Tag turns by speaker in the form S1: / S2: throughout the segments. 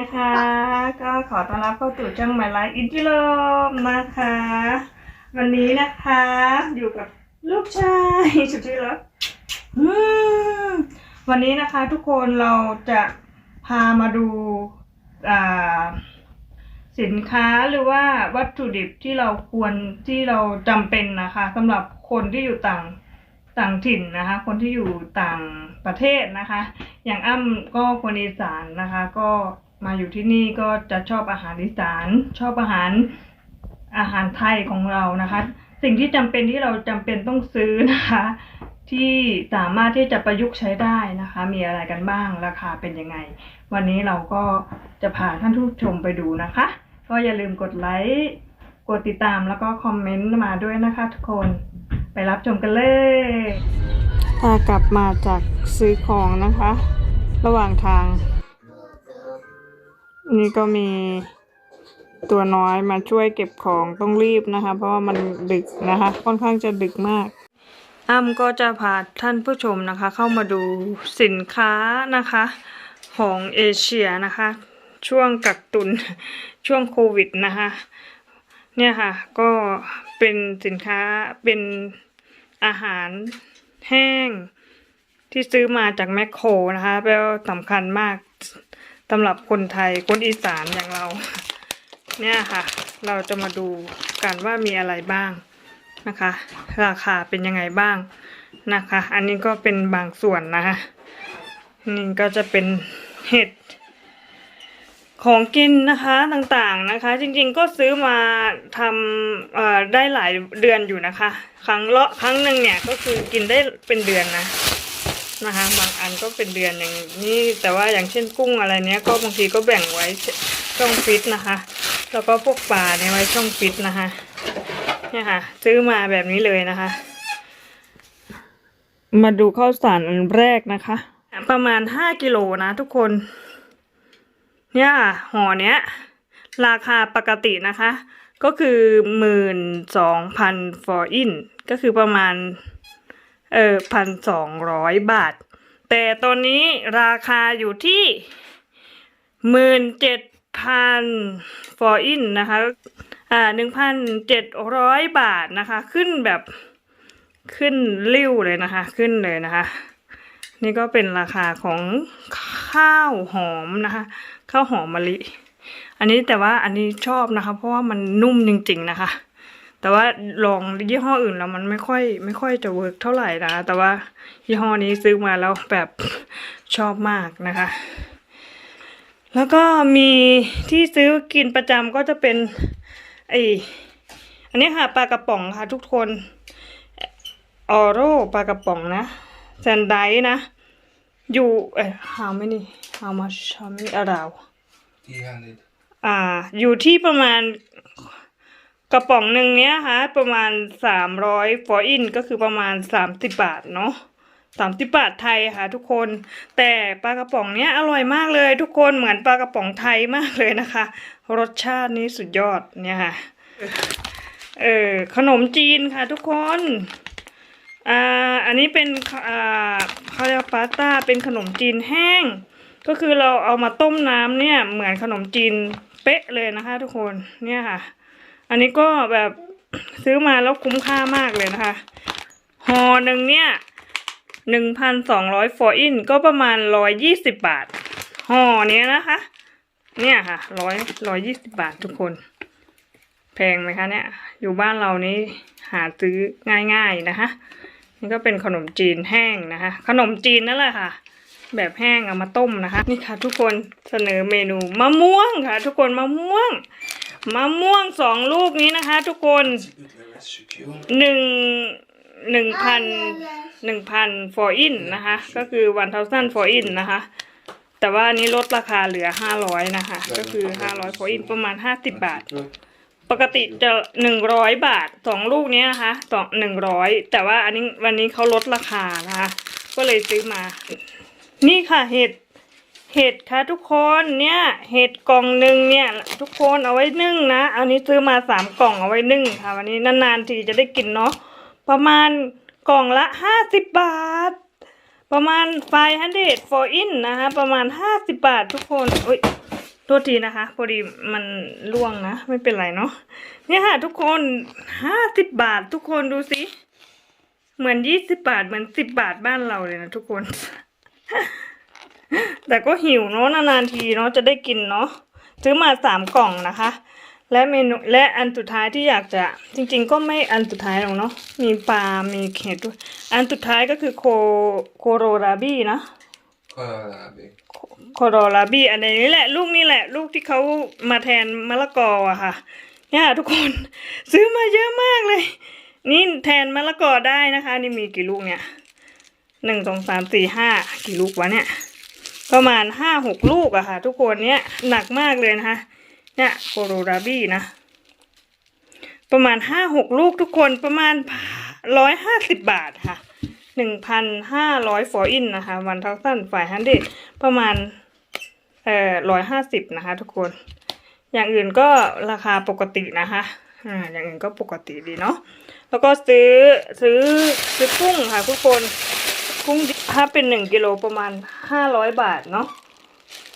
S1: นะคะ ก็ขอต้อนรับเข้าสู่ช่องหมายไลฟ์อินทิโลมนะคะ วันนี้นะคะ อยู่กับลูกชายสุดที่รักวันนี้นะคะทุกคนเราจะพามาดูอ่าสินค้าหรือว่าวัตถุดิบที่เราควรที่เราจำเป็นนะคะสำหรับคนที่อยู่ต่างต่างถิ่นนะคะ คนที่อยู่ต่างประเทศนะคะ อย่างอ้ำก็คนอีสานนะคะ ก็ มาอยู่ที่นี่ก็จะชอบอาหารอีสานชอบอาหารอาหารไทยของเรานะคะ สิ่งที่จำเป็นที่เราจำเป็นต้องซื้อนะคะ ที่สามารถที่จะประยุกต์ใช้ได้นะคะ มีอะไรกันบ้างราคาเป็นยังไง วันนี้เราก็จะพาท่านผู้ชมไปดูนะคะ ก็อย่าลืมกดไลค์กดติดตามแล้วก็คอมเมนต์มาด้วยนะคะทุกคนไปรับชมกันเลยถ้ากลับมาจากซื้อของนะคะ ระหว่างทาง นี่ก็มีตัวน้อยมาช่วยเก็บของต้องรีบนะคะ เพราะว่ามันดึกนะคะ ค่อนข้างจะดึกมากอ้ำก็จะพาท่านผู้ชมนะคะ เข้ามาดูสินค้านะคะ ของเอเชียนะคะ ช่วงกักตุนช่วงโควิดนะคะ เนี่ยค่ะ ก็เป็นสินค้าเป็นอาหารแห้งที่ซื้อมาจากแมคโครนะคะแปลว่าสำคัญมาก สำหรับคนไทยคนอีสานอย่างเรา เนี่ยค่ะ เราจะมาดูกันว่ามีอะไรบ้างนะคะ ราคาเป็นยังไงบ้างนะคะ อันนี้ก็เป็นบางส่วนนะคะนี่ก็จะเป็นเห็ดของกินนะคะต่างๆนะคะ จริงๆก็ซื้อมาทำได้หลายเดือนอยู่นะคะ ครั้งละครั้งหนึ่งเนี่ยก็คือกินได้เป็นเดือนนะ นะคะ บางอันก็เป็นเดือนอย่างนี้ แต่ว่าอย่างเช่นกุ้งอะไรเนี้ย ก็บางทีก็แบ่งไว้ช่องฟิตนะคะ แล้วก็พวกปลาเนี่ยไว้ช่องฟิตนะคะเนี่ยค่ะ ซื้อมาแบบนี้เลยนะคะ มาดูข้าวสารอันแรกนะคะ ประมาณห้ากิโลนะทุกคน เนี่ยห่อเนี้ย ราคาปกตินะคะ ก็คือหมื่นสองพันฟอร์อินก็คือประมาณ เออพันสองร้อยบาท แต่ตอนนี้ราคาอยู่ที่หมื่นเจ็ดพันฟอร์อินนะคะอ่าหนึ่งพันเจ็ดร้อยบาทนะคะ ขึ้นแบบขึ้นริ้วเลยนะคะ ขึ้นเลยนะคะ นี่ก็เป็นราคาของข้าวหอมนะคะ ข้าวหอมมะลิ อันนี้แต่ว่าอันนี้ชอบนะคะ เพราะว่ามันนุ่มจริง ๆ นะคะ แต่ว่าลองยี่ห้ออื่นแล้วมันไม่ค่อย ไม่ค่อยจะเวิร์กเท่าไหร่นะคะแต่ว่ายี่ห้อนี้ซื้อมาแล้วแบบชอบมากนะคะ แล้วก็มีที่ซื้อกินประจำก็จะเป็นไออันนี้ค่ะปลากระป๋องค่ะทุกคนออโร่ปลากระป๋องนะแซนไดนะอยู่เอ้ย how many how much how many around
S2: 300
S1: อ่าอยู่ที่ประมาณ กระป๋องหนึ่งเนี้ยค่ะประมาณสามร้อยฟออินก็คือประมาณสามสิบบาทเนาะสามสิบบาทไทยค่ะ ทุกคน แต่ปลากระป๋องเนี้ยอร่อยมากเลย ทุกคนเหมือนปลากระป๋องไทยมากเลยนะคะ รสชาตินี้สุดยอดเนี่ยค่ะเออขนมจีนค่ะ ทุกคนอ่าอันนี้เป็นอ่าคาราปาสต้าเป็นขนมจีนแห้ง ก็คือเราเอามาต้มน้ำเนี่ยเหมือนขนมจีนเป๊ะเลยนะคะ ทุกคนเนี่ยค่ะ อันนี้ก็แบบซื้อมาแล้วคุ้มค่ามากเลยนะคะหอหนึ่งเนี่ยหนึ่งพันสองร้อยฟออินก็ประมาณร้อยยี่สิบบาทห่อเนี้ยนะคะ เนี่ยค่ะร้อยร้อยยี่สิบบาททุกคน แพงไหมคะเนี่ย อยู่บ้านเรานี้หาซื้อง่ายๆนะคะนี่ก็เป็นขนมจีนแห้งนะคะ ขนมจีนนั่นแหละค่ะ แบบแห้งเอามาต้มนะคะ นี่ค่ะทุกคนเสนอเมนูมะม่วงค่ะ ทุกคนมะม่วง มะม่วงสองลูกนี้นะคะ ทุกคนหนึ่งหนึ่งพันหนึ่งพันฟออินนะคะ ก็คือวันเทาซันฟออินนะคะ แต่ว่านี้ลดราคาเหลือห้าร้อยนะคะ ก็คือห้าร้อยฟออินประมาณห้าสิบบาท ปกติจะหนึ่งร้อยบาทสองลูกนี้นะคะสองหนึ่งร้อยแต่ว่าอันนี้วันนี้เขาลดราคานะคะ ก็เลยซื้อมา นี่ค่ะเห็ด เห็ดค่ะทุกคนเนี่ย เห็ดกล่องหนึ่งเนี่ย ทุกคนเอาไว้นึ่งนะ อันนี้ซื้อมาสามกล่องเอาไว้นึ่งค่ะ วันนี้นานๆทีจะได้กินเนาะประมาณกล่องละห้าสิบบาท ประมาณไฟฮันเดดฟอร์อินนะคะ ประมาณห้าสิบบาททุกคนอุ้ยโทษทีนะคะ พอดีมันล่วงนะ ไม่เป็นไรเนาะเนี่ยค่ะ ทุกคนห้าสิบบาททุกคนดูสิเหมือนยี่สิบบาทเหมือนสิบบาทบ้านเราเลยนะทุกคน แต่ก็หิวเนาะนานๆทีเนาะจะได้กินเนาะซื้อมาสามกล่องนะคะ และเมนูและอันสุดท้ายที่อยากจะจริงๆ ก็ไม่อันสุดท้ายหรอกเนาะมีปลา มีเห็ดด้วยอันสุดท้ายก็คือโคโคโรราบี้นะ
S2: Kohlrabi.
S1: โคโรลาบี้อันนี้แหละ ลูกนี่แหละ ลูกที่เขามาแทนมะละกออะค่ะ เนี่ยทุกคนซื้อมาเยอะมากเลย นี่แทนมะละกอได้นะคะ นี่มีกี่ลูกเนี่ยหนึ่งสองสามสี่ห้ากี่ลูกวะเนี่ย ประมาณห้าหกลูกอะค่ะ ทุกคนเนี่ยหนักมากเลยนะคะเนี่ยโคโรลาบี้นะ ประมาณห้าหกลูกทุกคนประมาณร้อยห้าสิบบาทค่ะหนึ่งพันห้าร้อยฟออินนะคะวันทัสั้นฝ่ายฮันเดประมาณเอ่อร้อยห้าสิบนะคะ ทุกคน อย่างอื่นก็ราคาปกตินะคะอ่าอย่างอื่นก็ปกติดีเนาะแล้วก็ซื้อซื้อซื้อกุ้งค่ะทุกคน กุ้งถ้าเป็นหนึ่งกิโลประมาณห้าร้อยบาทเนาะ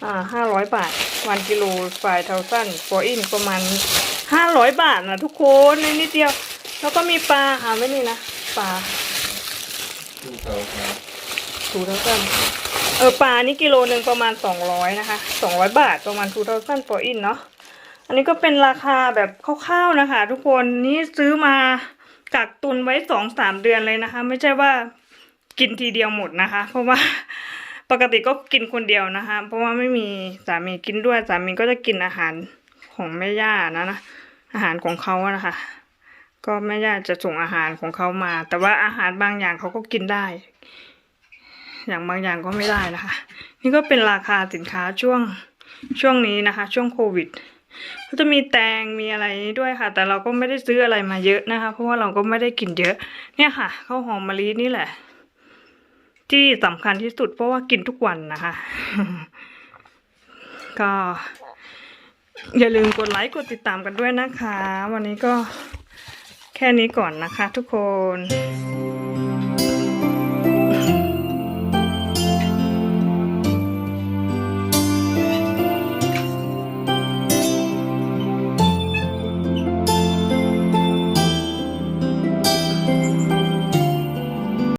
S1: อ่าห้าร้อยบาทวันกิโลฝ่ายเทาสั้นฟออินประมาณห้าร้อยบาทนะทุกคนในนิดเดียว แล้วก็มีปลาค่ะไม่นี่นะปลา
S2: 2000.
S1: ทูเท่ากันเออปลานี่กิโลหนึ่งประมาณสองร้อยนะคะสองร้อยบาทประมาณทูเท่ากันปออินเนาะอันนี้ก็เป็นราคาแบบคร่าวๆนะคะ ทุกคนนี่ซื้อมากักตุนไว้สองสามเดือนเลยนะคะ ไม่ใช่ว่า กินทีเดียวหมดนะคะ เพราะว่าปกติก็กินคนเดียวนะคะ เพราะว่าไม่มีสามีกินด้วยสามีก็จะกินอาหารของแม่ย่านะนะอาหารของเขาอะนะคะก็แม่ย่าจะส่งอาหารของเขามา แต่ว่าอาหารบางอย่างเขาก็กินได้ อย่างบางอย่างก็ไม่ได้นะคะ นี่ก็เป็นราคาสินค้าช่วงช่วงนี้นะคะ ช่วงโควิดก็จะมีแตงมีอะไรด้วยค่ะ แต่เราก็ไม่ได้ซื้ออะไรมาเยอะนะคะ เพราะว่าเราก็ไม่ได้กินเยอะ เนี่ยค่ะข้าวหอมมะลินี่แหละ ที่สำคัญที่สุดเพราะว่ากินทุกวันนะคะ ก็อย่าลืมกดไลค์กดติดตามกันด้วยนะคะ วันนี้ก็แค่นี้ก่อนนะคะทุกคน